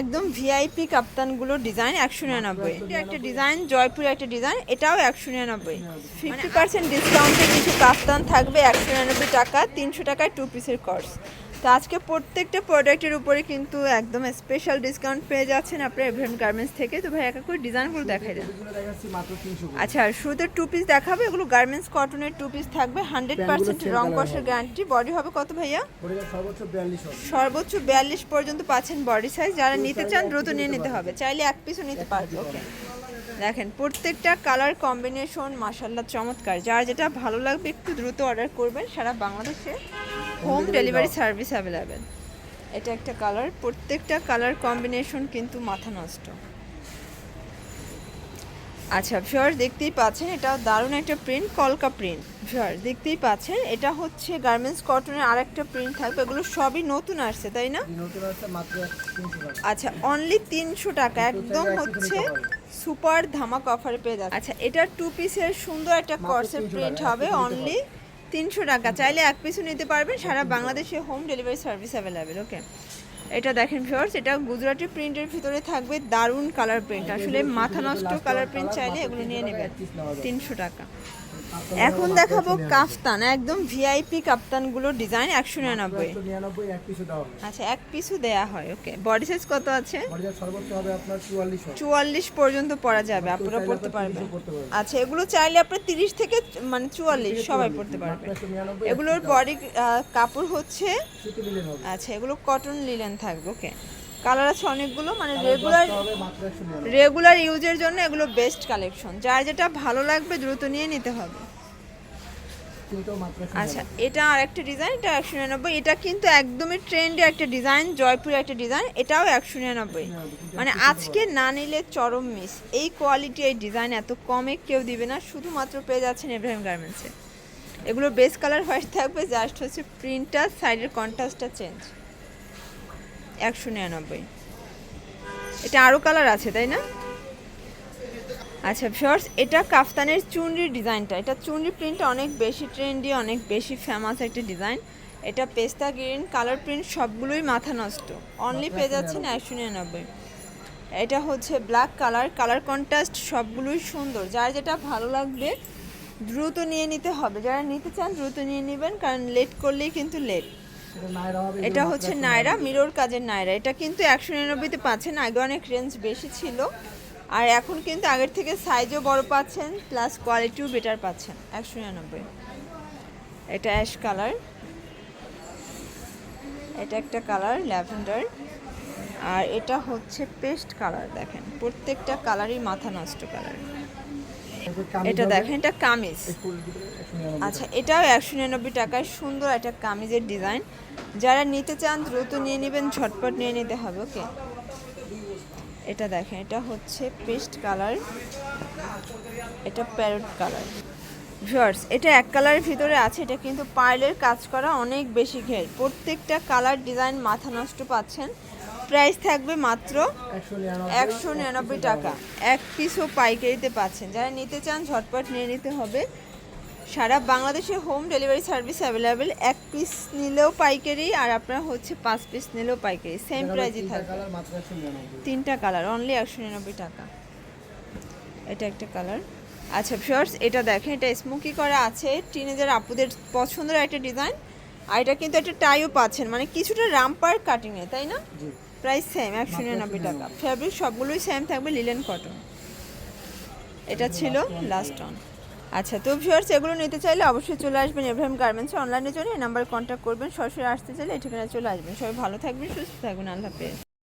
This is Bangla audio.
একদম ভিআইপি কাপ্তানগুলোর ডিজাইন একশো নিরানব্বই। একটা ডিজাইন জয়পুরের একটা ডিজাইন এটাও একশো নিরানব্বই। ফিফটি পার্সেন্ট ডিসকাউন্টে কিছু কাপ্তান থাকবে একশো নিরানব্বই টাকা তিনশো টাকায় টু পিসের কর্স তো আজকে প্রত্যেকটা প্রোডাক্টের উপরে কিন্তু একদম স্পেশাল ডিসকাউন্ট পেয়ে যাচ্ছেন আপনার এভরিন গার্মেন্টস থেকে। তো ভাই একা করে ডিজাইনগুলো দেখাই দেন। আচ্ছা আর শুরুতে টু পিস দেখাবে। এগুলো গার্মেন্টস কটনের টু পিস থাকবে হান্ড্রেড পার্সেন্ট রং কষের গ্যারান্টি বডি হবে কত ভাইয়া? সর্বোচ্চ বিয়াল্লিশ পর্যন্ত পাচ্ছেন বডি সাইজ যারা নিতে চান দ্রুত নিয়ে নিতে হবে। চাইলে এক পিসও নিতে পারবে। ওকে দেখেন প্রত্যেকটা কালার কম্বিনেশন মাসাল্লাহ চমৎকার। যার যেটা ভালো লাগবে একটু দ্রুত অর্ডার করবেন। সারা বাংলাদেশে হোম ডেলিভারি সার্ভিস অ্যাভেলেবেল এটা একটা কালার প্রত্যেকটা কালার কম্বিনেশন কিন্তু মাথা নষ্ট। আচ্ছা ভিউয়ার দেখতেই পাচ্ছেন এটা দারুণ একটা প্রিন্ট কলকা প্রিন্ট ভিউয়ার দেখতেই পাচ্ছেন এটা হচ্ছে গার্মেন্টস কটনের আরেকটা প্রিন্ট থাকবে এগুলো সবই নতুন আসছে তাই না? আচ্ছা অনলি তিনশো টাকা একদম হচ্ছে। সুপার ধামাক অফারে পেয়ে যাচ্ছে। আচ্ছা এটা টু পিসের সুন্দর একটা কর্সের প্রিন্ট হবে অনলি তিনশো টাকা। চাইলে এক পিসও নিতে পারবেন। সারা বাংলাদেশে home delivery service available okay এটা দেখেন ভিউয়ার্স এটা গুজরাটি প্রিন্টের ভিতরে থাকবে। দারুণ কালার প্রিন্ট আসলে মাথা নষ্ট কালার প্রিন্ট চাইলে এগুলো নিয়ে নেবেন। তিনশো টাকা। এখন দেখাবো কাফতান, একদম ভিআইপি কাপ্তানগুলোর ডিজাইন, একশো নিরানব্বই। আচ্ছা এক পিসও দেয়া হয়, ওকে। বডি সাইজ কত আছে? চুয়াল্লিশ পর্যন্ত পরা যাবে, আপনারা পড়তে পারবেন। 30 পড়তে পারবেন। আচ্ছা এগুলো চাইলে আপনার তিরিশ থেকে মানে চুয়াল্লিশ সবাই পড়তে পারবে। এগুলোর বডি কাপড় হচ্ছে আচ্ছা এগুলো কটন লিলেন থাকবে, ওকে। কালার আছে অনেকগুলো মানে রেগুলার রেগুলার ইউজের জন্য এগুলো বেস্ট কালেকশন যার যেটা ভালো লাগবে দ্রুত নিয়ে নিতে হবে। আচ্ছা এটা আর একটা ডিজাইন এটা একশো নিরানব্বই। এটা কিন্তু একদমই ট্রেন্ডে একটা ডিজাইন জয়পুরে একটা ডিজাইন এটাও একশো নিরানব্বই। মানে আজকে না নিলে চরম মিস এই কোয়ালিটি এই ডিজাইন এত কমে কেউ দিবে না শুধুমাত্র পেয়ে যাচ্ছেন এব্রাহিম গার্মেন্টসে এগুলো বেস কালার হোয়াইট থাকবে জাস্ট হচ্ছে প্রিন্টটা সাইডের কন্ট্রাস্টটা চেঞ্জ একশো নিরানব্বই। এটা আরও কালার আছে তাই না? আচ্ছা শর্টস এটা কাফতানের চুনরির ডিজাইনটা। এটা চুনরি প্রিন্টটা অনেক বেশি ট্রেন্ডি অনেক বেশি ফেমাস একটা ডিজাইন এটা পেস্তা গ্রিন কালার প্রিন্ট সবগুলোই মাথা নষ্ট। অনলি পেয়ে যাচ্ছেন একশো নিরানব্বই। এটা হচ্ছে ব্ল্যাক কালার কালার কন্ট্রাস্ট সবগুলোই সুন্দর। যার যেটা ভালো লাগবে দ্রুত নিয়ে নিতে হবে। যারা নিতে চান দ্রুত নিয়ে নেবেন কারণ লেট করলেই কিন্তু লেট এটা হচ্ছে নায়রা মিরর কাজের নায়রা। এটা কিন্তু একশো নিরানব্বইতে পাচ্ছেন আগে অনেক রেঞ্জ বেশি ছিল। আর এখন কিন্তু আগের থেকে সাইজও বড় পাচ্ছেন প্লাস কোয়ালিটিও বেটার পাচ্ছেন একশো নিরানব্বই। এটা অ্যাশ কালার এটা একটা কালার ল্যাভেন্ডার। আর এটা হচ্ছে পেস্ট কালার দেখেন। প্রত্যেকটা কালারই মাথা নষ্ট কালার এটা দেখেন, এটা কামিজ। আচ্ছা এটাও একশো নিরানব্বই টাকায় সুন্দর একটা কামিজের ডিজাইন। যারা নিতে চান, দ্রুত নিয়ে নেবেন, ঝটপট নিয়ে নিতে হবে, ওকে? এটা দেখেন, এটা হচ্ছে পেস্ট কালার। এটা প্যারট কালার। ভিউয়ার্স, এটা এক কালারের ভিতরে আছে, এটা কিন্তু পার্লের কাজ করা অনেক বেশি ঘের। প্রত্যেকটা কালার ডিজাইন মাথা নষ্ট পাচ্ছেন। প্রাইস থাকবে মাত্র একশো নিরানব্বই টাকা। এক পিসও পাইকারিতে পাচ্ছেন। যারা নিতে চান ঝটপট নিয়ে নিতে হবে। সারা বাংলাদেশে হোম ডেলিভারি সার্ভিস অ্যাভেলেবেল এক পিস নিলেও পাইকারি আর আপনার হচ্ছে পাঁচ পিস নিলেও পাইকারি। সেম প্রাইজই থাকবে। তিনটা কালার অনলি একশো নিরানব্বই টাকা। এটা একটা কালার আচ্ছা ফিওর্স এটা দেখেন এটা স্মোকি করা আছে। টিনেজার আপুদের পছন্দের একটা ডিজাইন আর এটা কিন্তু একটা টাইও পাচ্ছেন। মানে কিছুটা রামপার কাটিংয়ে তাই না? জি। প্রাইস সেম একশো নিরানব্বই টাকা। ফ্যাব্রিক সবগুলোই সেম থাকবে লিলেন কটন এটা ছিল লাস্ট অন আচ্ছা তো ভিউয়ার্স এগুলো নিতে চাইলে অবশ্যই চলে আসবেন এব্রাহিম গার্মেন্টস অনলাইনে জন্য এই নাম্বার কন্ট্যাক্ট করবেন। সরাসরি আসতে চাইলে এই ঠিকানায় চলে আসবেন। সবাই ভালো থাকবেন সুস্থ থাকবেন। আল্লাহ হাফেজ।